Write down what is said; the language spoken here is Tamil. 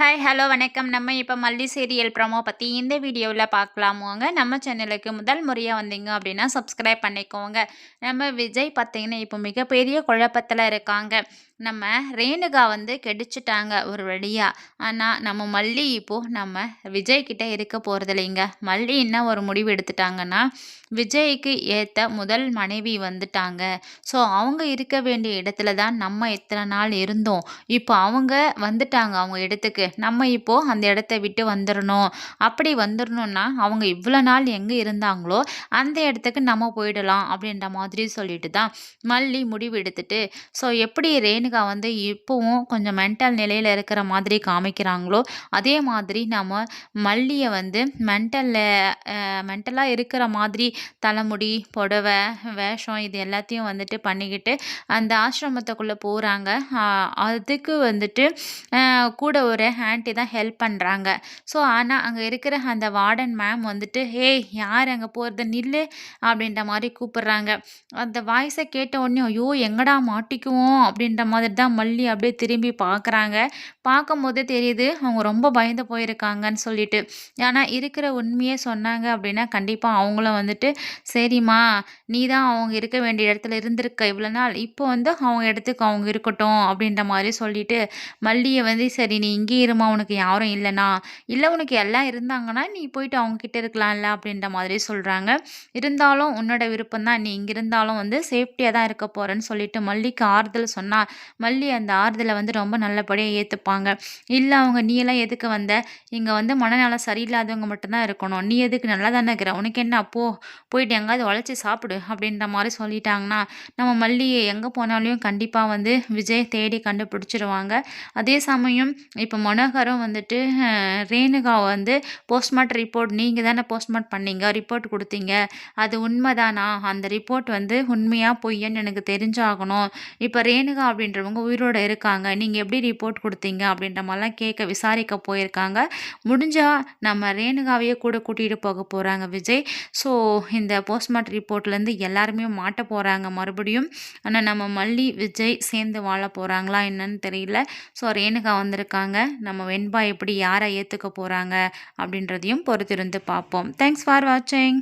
ஹாய் ஹலோ வணக்கம். நம்ம இப்போ மல்லி சீரியல் ப்ரமோ பற்றி இந்த வீடியோவில் பார்க்கலாமோங்க நம்ம சேனலுக்கு முதல் முறையாக வந்தீங்க அப்படின்னா சப்ஸ்கிரைப் பண்ணிக்கோங்க. நம்ம விஜய் பார்த்தீங்கன்னா இப்போ மிகப்பெரிய குழப்பத்தில் இருக்காங்க. நம்ம ரேணுகா வந்து கெடிச்சிட்டாங்க ஒரு வழியாக ஆனால் நம்ம மல்லி இப்போது நம்ம விஜய்கிட்ட இருக்க போகிறது இல்லைங்க மல்லி என்ன ஒரு முடிவு எடுத்துட்டாங்கன்னா விஜய்க்கு ஏற்ற முதல் மனைவி வந்துட்டாங்க. ஸோ அவங்க இருக்க வேண்டிய இடத்துல தான் நம்ம எத்தனை நாள் இருந்தோம். இப்போ அவங்க வந்துட்டாங்க அவங்க இடத்துக்கு. நம்ம இப்போது அந்த இடத்த விட்டு வந்துடணும் அப்படி வந்துடணும்னா அவங்க இவ்வளோ நாள் எங்கே இருந்தாங்களோ அந்த இடத்துக்கு நம்ம போயிடலாம் அப்படின்ற மாதிரி சொல்லிட்டு தான் மல்லி முடிவு எடுத்துட்டு ஸோ எப்படி ரேணு ரஜினிகா வந்து இப்போவும் கொஞ்சம் மென்டல் நிலையில் இருக்கிற மாதிரி காமிக்கிறாங்களோ அதே மாதிரி நம்ம மல்லியை வந்து மென்டலில் மென்டலாக இருக்கிற மாதிரி தலைமுடி புடவை வேஷம் இது எல்லாத்தையும் வந்துட்டு பண்ணிக்கிட்டு அந்த ஆசிரமத்துக்குள்ளே போகிறாங்க அதுக்கு வந்துட்டு கூட ஒரு ஆண்டி தான் ஹெல்ப் பண்ணுறாங்க ஸோ ஆனால் அங்கே இருக்கிற அந்த வார்டன் மேம் வந்துட்டு ஹே யார் அங்கே போகிறது நில்லு அப்படின்ற மாதிரி கூப்பிட்றாங்க. அந்த வாய்ஸை கேட்ட உடனே ஐயோ எங்கடா மாட்டிக்குவோம்? அப்படின்ற மாதிரி மாதிரி தான் மல்லி அப்படியே திரும்பி பார்க்குறாங்க. பார்க்கும்போதே தெரியுது அவங்க ரொம்ப பயந்து போயிருக்காங்கன்னு சொல்லிட்டு. ஏன்னா இருக்கிற உண்மையே சொன்னாங்க அப்படின்னா கண்டிப்பாக அவங்களும் வந்துட்டு சரிம்மா நீ தான் அவங்க இருக்க வேண்டிய இடத்துல இருந்திருக்க இவ்வளோ நாள். இப்போ வந்து அவங்க இடத்துக்கு அவங்க இருக்கட்டும் அப்படின்ற மாதிரி சொல்லிட்டு மல்லியை வந்து சரி நீ இங்கே இருமா உனக்கு யாரும் இல்லைனா இல்லை உனக்கு எல்லாம் இருந்தாங்கன்னா நீ போயிட்டு அவங்க கிட்ட இருக்கலாம்ல அப்படின்ற மாதிரி சொல்கிறாங்க இருந்தாலும் உன்னோட விருப்பம் தான் நீ இங்கே இருந்தாலும் வந்து சேஃப்டியாக தான் இருக்க போகிறேன்னு சொல்லிட்டு மல்லிக்கு ஆறுதல் சொன்னால் மல்லி அந்த ஆறுதலை வந்து ரொம்ப நல்லபடியாக ஏற்றுப்பாங்க இல்லை அவங்க நீ எல்லாம் எதுக்கு வந்த? இங்கே வந்து மனநலம் சரியில்லாதவங்க மட்டும்தான் இருக்கணும். நீ எதுக்கு நல்லா தானே இருக்கிற? உனக்கு என்ன? அப்போ போயிட்டு எங்கேயாவது உழைச்சி சாப்பிடு அப்படின்ற மாதிரி சொல்லிட்டாங்கன்னா நம்ம மல்லி எங்கே போனாலையும் கண்டிப்பாக வந்து விஜய் தேடி கண்டுபிடிச்சிருவாங்க. அதே சமயம் இப்போ மனோகரும் வந்துட்டு ரேணுகா வந்து போஸ்ட்மார்ட் ரிப்போர்ட் நீங்கள் தானே போஸ்ட்மார்ட் பண்ணீங்க ரிப்போர்ட் கொடுத்தீங்க. அது உண்மைதானா? அந்த ரிப்போர்ட் வந்து உண்மையாக பொய்யன்னு எனக்கு தெரிஞ்சாகணும். இப்போ ரேணுகா அப்படின்ற அப்படின்றவங்க அவங்க உயிரோடு இருக்காங்க. நீங்கள் எப்படி ரிப்போர்ட் கொடுத்தீங்க அப்படின்ற மாதிரிலாம் கேட்க விசாரிக்க போயிருக்காங்க. முடிஞ்சால் நம்ம ரேணுகாவையே கூட கூட்டிகிட்டு போக போகிறாங்க விஜய். ஸோ இந்த போஸ்ட்மார்ட்டம் ரிப்போர்ட்லேருந்து எல்லாருமே மாட்ட போகிறாங்க மறுபடியும். ஆனால் நம்ம மல்லி விஜய் சேர்ந்து வாழ போகிறாங்களா என்னன்னு தெரியல. ஸோ ரேணுகா வந்திருக்காங்க. நம்ம வெண்பா எப்படி யாரை ஏற்றுக்க போகிறாங்க அப்படின்றதையும் பொறுத்திருந்து பார்ப்போம். தேங்க்ஸ் ஃபார் வாட்சிங்